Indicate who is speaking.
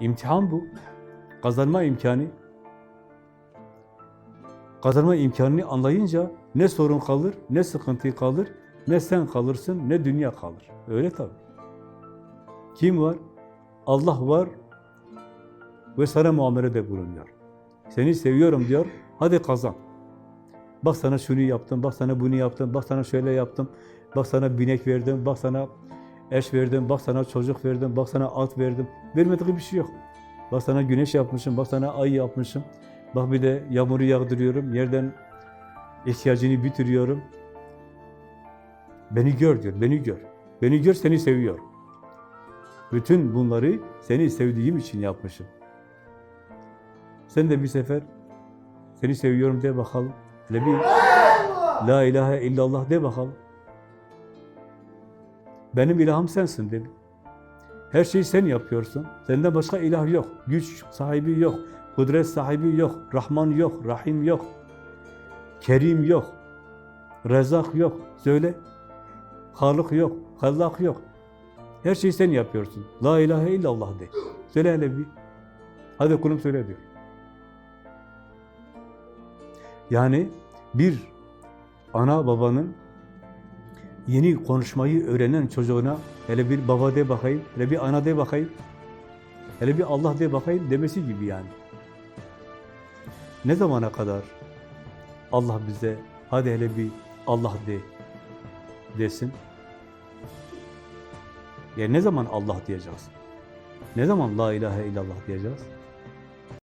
Speaker 1: İmtihan bu. Kazanma imkanı. Kazanma imkanını anlayınca ne sorun kalır, ne sıkıntı kalır, ne sen kalırsın, ne dünya kalır. Öyle tabii. Kim var? Allah var ve sana muamelede bulunuyor. Seni seviyorum diyor, hadi kazan. Bak sana şunu yaptım, bak sana bunu yaptım, bak sana şöyle yaptım, bak sana binek verdim, bak sana eş verdim, bak sana çocuk verdim, bak sana at verdim. Vermediği bir şey yok. Bak sana güneş yapmışım, bak sana ay yapmışım. Bak bir de yağmuru yağdırıyorum, yerden ihtiyacını bitiriyorum. Beni gör diyor, beni gör. Beni gör, seni seviyor. Bütün bunları seni sevdiğim için yapmışım. Sen de bir sefer seni seviyorum de bakalım. Hele bir La ilahe illallah de bakalım. Benim ilahım sensin de. Her şeyi sen yapıyorsun. Senden başka ilah yok. Güç sahibi yok. Kudret sahibi yok. Rahman yok. Rahim yok. Kerim yok. Rezak yok. Söyle. Halık yok. Hallak yok. Her şeyi sen yapıyorsun. La ilahe illallah de. Söyle hele bir. Hadi kulum söyle diyor. Yani bir ana babanın yeni konuşmayı öğrenen çocuğuna hele bir baba de bakayım, hele bir ana de bakayım, hele bir Allah de bakayım demesi gibi yani. Ne zamana kadar Allah bize hadi hele bir Allah de desin? Ya ne zaman Allah diyeceğiz? Ne zaman la ilahe illallah diyeceğiz?